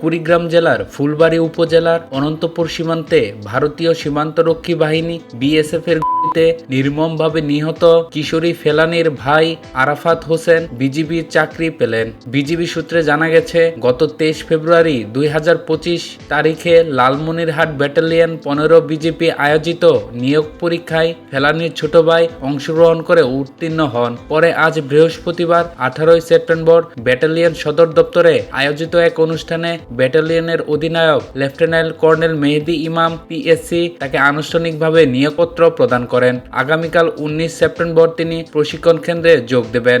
কুড়িগ্রাম জেলার ফুলবাড়ী উপজেলার অনন্তপুর সীমান্তে ভারতীয় সীমান্তরক্ষী বাহিনী বিএসএফ এর নির্মমভাবে নিহত কিশোরী ফেলানির ভাই আরাফাত হোসেন বিজিবির চাকরি পেলেন। বিজিবি সূত্রে জানা গেছে, গত তেইশ ফেব্রুয়ারি দুই হাজার পঁচিশ তারিখে লালমনিরহাট ব্যাটালিয়ন পনেরো বিজেপি আয়োজিত নিয়োগ পরীক্ষায় ফেলানির ছোট ভাই অংশগ্রহণ করে উত্তীর্ণ হন। পরে আজ বৃহস্পতিবার আঠারোই সেপ্টেম্বর ব্যাটালিয়ন সদর দপ্তরে আয়োজিত এক অনুষ্ঠানে ব্যাটালিয়নের অধিনায়ক, লেফটেন্যান্ট কর্নেল মেহেদি ইমাম পিএসসি তাকে আনুষ্ঠানিকভাবে নিয়োগপত্র প্রদান করেন। আগামীকাল উনিশ সেপ্টেম্বর তিনি প্রশিক্ষণ কেন্দ্রে যোগ দেবেন।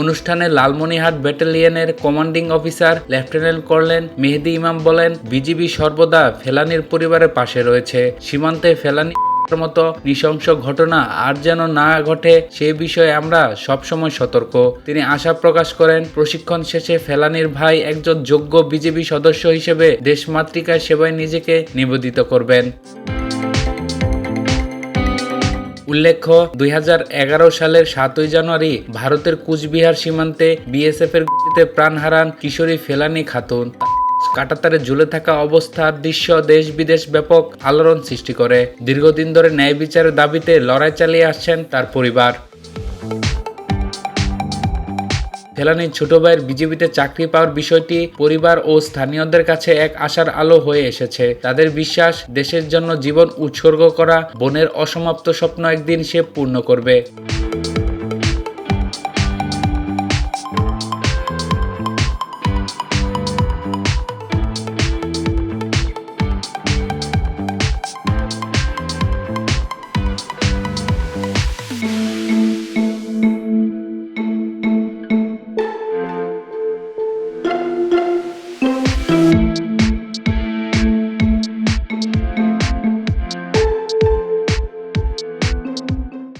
অনুষ্ঠানে Lalmonirhat ব্যাটালিয়নের commanding officer, lieutenant colonel Mehedi Imam বলেন, বিজিবি সর্বদা ফেলানির পরিবারের পাশে রয়েছে। সীমান্তে ফেলানি মতো নৃশংস ঘটনা আর যেন না ঘটে, সে বিষয়ে আমরা সবসময় সতর্ক। তিনি আশা প্রকাশ করেন, প্রশিক্ষণ শেষে ফেলানির ভাই একজন যোগ্য বিজেপি সদস্য হিসেবে দেশমাতৃকার সেবায় নিজেকে নিবেদিত করবেন। উল্লেখ্য, দুই হাজার এগারো সালের সাতই জানুয়ারি ভারতের কুচবিহার সীমান্তে বিএসএফ এর প্রাণ হারান কিশোরী ফেলানি খাতুন। কাটাতারে ঝুলে থাকা অবস্থার দৃশ্য দেশ বিদেশ ব্যাপক আলোড়ন সৃষ্টি করে। দীর্ঘদিন ধরে ন্যায় বিচারের দাবিতে লড়াই চালিয়ে আসছেন তার পরিবার। ফেলানির ছোট ভাইয়ের বিজেপিতে চাকরি পাওয়ার বিষয়টি পরিবার ও স্থানীয়দের কাছে এক আশার আলো হয়ে এসেছে। তাদের বিশ্বাস, দেশের জন্য জীবন উৎসর্গ করা বোনের অসমাপ্ত স্বপ্ন একদিন সে পূর্ণ করবে।